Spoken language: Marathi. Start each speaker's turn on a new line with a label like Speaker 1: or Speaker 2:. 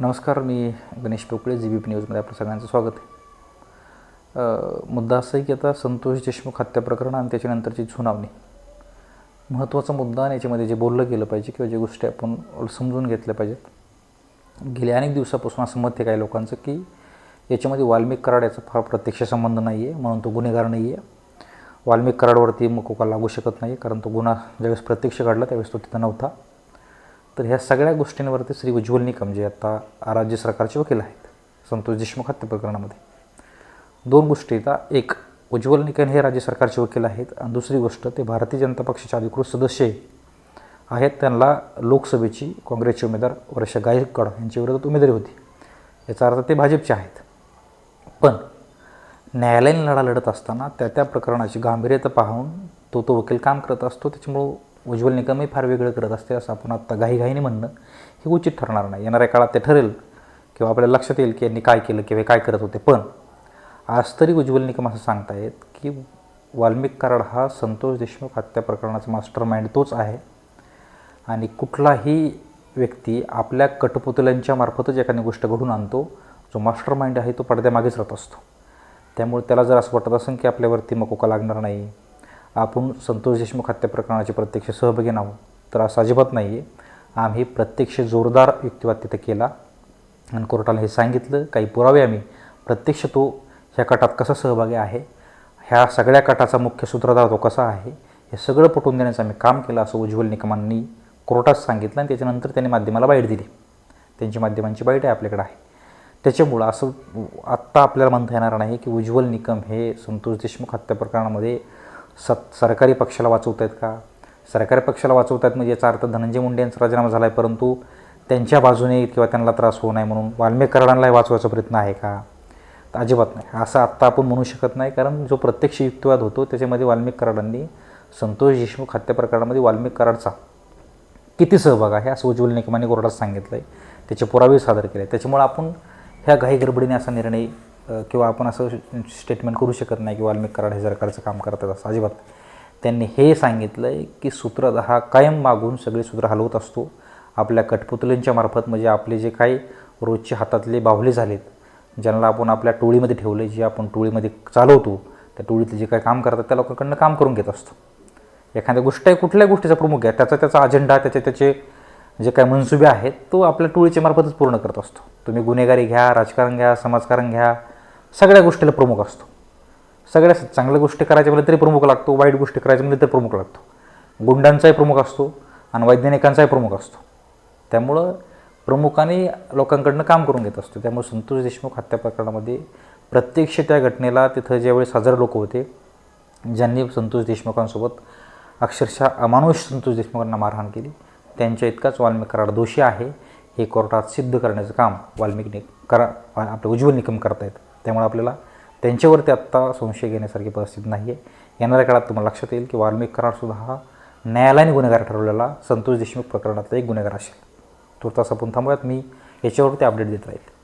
Speaker 1: नमस्कार मी गणेश टोकळे जी बी पी न्यूजमध्ये आपलं सगळ्यांचं स्वागत आहे. मुद्दा असा आहे की आता संतोष देशमुख हत्या प्रकरण आणि त्याच्यानंतरची सुनावणी. महत्त्वाचा मुद्दा आणि याच्यामध्ये जे बोललं गेलं पाहिजे किंवा जे गोष्टी आपण समजून घेतल्या पाहिजेत. गेल्या अनेक दिवसापासून असं मत आहे काही लोकांचं की याच्यामध्ये वाल्मिक कराड याचा फार प्रत्यक्ष संबंध नाही आहे म्हणून तो गुन्हेगार नाही आहे. वाल्मिक कराडवरती मकोका लागू शकत नाही कारण तो गुन्हा ज्यावेळेस प्रत्यक्ष घडला त्यावेळेस तो तिथं नव्हता. तर ह्या सगळ्या गोष्टींवरती श्री उज्ज्वल निकम जे आता राज्य सरकारचे वकील आहेत संतोष देशमुख हत्या प्रकरणामध्ये. दोन गोष्टी येतात एक उज्ज्वल निकम हे राज्य सरकारचे वकील आहेत आणि दुसरी गोष्ट ते भारतीय जनता पक्षाचे अधिकृत सदस्य आहेत. त्यांना लोकसभेची काँग्रेसचे उमेदवार वर्षा गायकवाड यांच्या विरोधात उमेदवारी होती. याचा अर्थ ते भाजपचे आहेत. पण न्यायालयीन लढा लढत असताना त्या त्या प्रकरणाची गांभीर्यता पाहून तो तो वकील काम करत असतो. त्याच्यामुळं उज्ज्वल निकमही फार वेगळं करत असते असं आपण आत्ता घाईघाईने म्हणणं हे उचित ठरणार नाही. येणाऱ्या काळात ते ठरेल किंवा आपल्याला लक्षात येईल की यांनी काय केलं किंवा काय करत होते. पण आज तरी उज्ज्वल निकम असं सांगतायत की वाल्मिक कराड हा संतोष देशमुख हत्या प्रकरणाचा मास्टर माइंड तोच आहे. आणि कुठलाही व्यक्ती आपल्या कटपुतल्यांच्या मार्फतच एखादी गोष्ट घडून आणतो जो मास्टर माइंड आहे तो पडद्यामागेच राहत असतो. त्यामुळे त्याला जर असं वाटत असेल की आपल्यावरती मकोका लागणार नाही आपण संतोष देशमुख हत्या प्रकरणाचे प्रत्यक्ष सहभागी नाव तर असं अजिबात नाही आहे आम्ही प्रत्यक्ष जोरदार युक्तिवाद तिथं केला आणि कोर्टाला हे सांगितलं काही पुरावे आम्ही प्रत्यक्ष तो ह्या कटात कसा सहभागी आहे? ह्या सगळ्या कटाचा मुख्य सूत्रधार तो कसा आहे? हे सगळं पटवून देण्याचं आम्ही काम केलं असं उज्ज्वल निकमांनी कोर्टात सांगितलं आणि त्याच्यानंतर त्यांनी माध्यमाला बाईट दिली. त्यांची माध्यमांची बाईट आहे आपल्याकडे आहे. त्याच्यामुळं असं आत्ता आपल्याला म्हणता येणार नाही की उज्ज्वल निकम हे संतोष देशमुख हत्या प्रकरणामध्ये सत सरकारी पक्षाला वाचवत आहेत का? सरकारी पक्षाला वाचवत आहेत म्हणजे याचा अर्थ धनंजय मुंडे यांचा राजीनामा झाला आहे परंतु त्यांच्या बाजूने किंवा त्यांना त्रास होऊ नये म्हणून वाल्मिक वाचवायचा प्रयत्न आहे का? तर अजिबात नाही. असं आत्ता आपण म्हणू शकत नाही कारण जो प्रत्यक्ष युक्तिवाद होतो त्याच्यामध्ये वाल्मिक कराडांनी संतोष देशमुख हत्या प्रकरणामध्ये वाल्मिक कराडचा किती सहभाग आहे असं उज्ज्वल निकमाने कोर्टात सांगितलं आहे त्याचे पुरावे सादर केले त्याच्यामुळं आपण ह्या घाई गडबडीने असा निर्णय किंवा आपण असं स्टेटमेंट करू शकत नाही की वाल्मिक कराड हे सरकारचं काम करतात असं अजिबात. त्यांनी हे सांगितलं आहे की सूत्र हा कायम मागून सगळे सूत्र हलवत असतो. आपल्या कठपुतलींच्या मार्फत म्हणजे आपले जे काही रोजचे हातातले बाहुले झालेत ज्यांना आपण आपल्या टोळीमध्ये ठेवले जे आपण टोळीमध्ये चालवतो त्या टोळीतले जे काही काम करतात त्या लोकांकडनं काम करून घेत असतो. एखाद्या गोष्ट आहे कुठल्या गोष्टीचा प्रमुख आहे त्याचा त्याचा अजेंडा त्याचे त्याचे जे काही मनसुबे आहेत तो आपल्या टोळीच्या मार्फतच पूर्ण करत असतो. तुम्ही गुन्हेगारी घ्या राजकारण घ्या समाजकारण घ्या सगळ्या गोष्टीला प्रमुख असतो. सगळ्या चांगल्या गोष्टी करायच्या म्हणजे तरी प्रमुख लागतो वाईट गोष्टी करायच्या म्हणजे तरी प्रमुख लागतो. गुंडांचाही प्रमुख असतो आणि वैज्ञानिकांचाही प्रमुख असतो. त्यामुळं प्रमुखाने लोकांकडनं काम करून घेत असतो. त्यामुळे संतोष देशमुख हत्या प्रकरणामध्ये प्रत्यक्ष त्या घटनेला तिथं ज्यावेळेस हजार लोक होते ज्यांनी संतोष देशमुखांसोबत अक्षरशः अमानुष संतोष देशमुखांना मारहाण केली. त्यांच्या इतकाच वाल्मिक कराड दोषी आहे. हे कोर्टात सिद्ध करण्याचं काम वाल्मिकने करा आपलं उज्ज्वल निकम करतायत. त्यामुळे आपल्याला त्यांच्यावरती आत्ता संशय घेण्यासारखी परिस्थिती नाही आहे येणाऱ्या काळात तुम्हाला लक्षात येईल की वाल्मिक कराडसुद्धा हा न्यायालयाने गुन्हेगार ठरवलेला संतोष देशमुख प्रकरणातला एक गुन्हेगार असेल. तुर्तास आपण थांबूयात. मी याच्यावरती अपडेट देत राहील.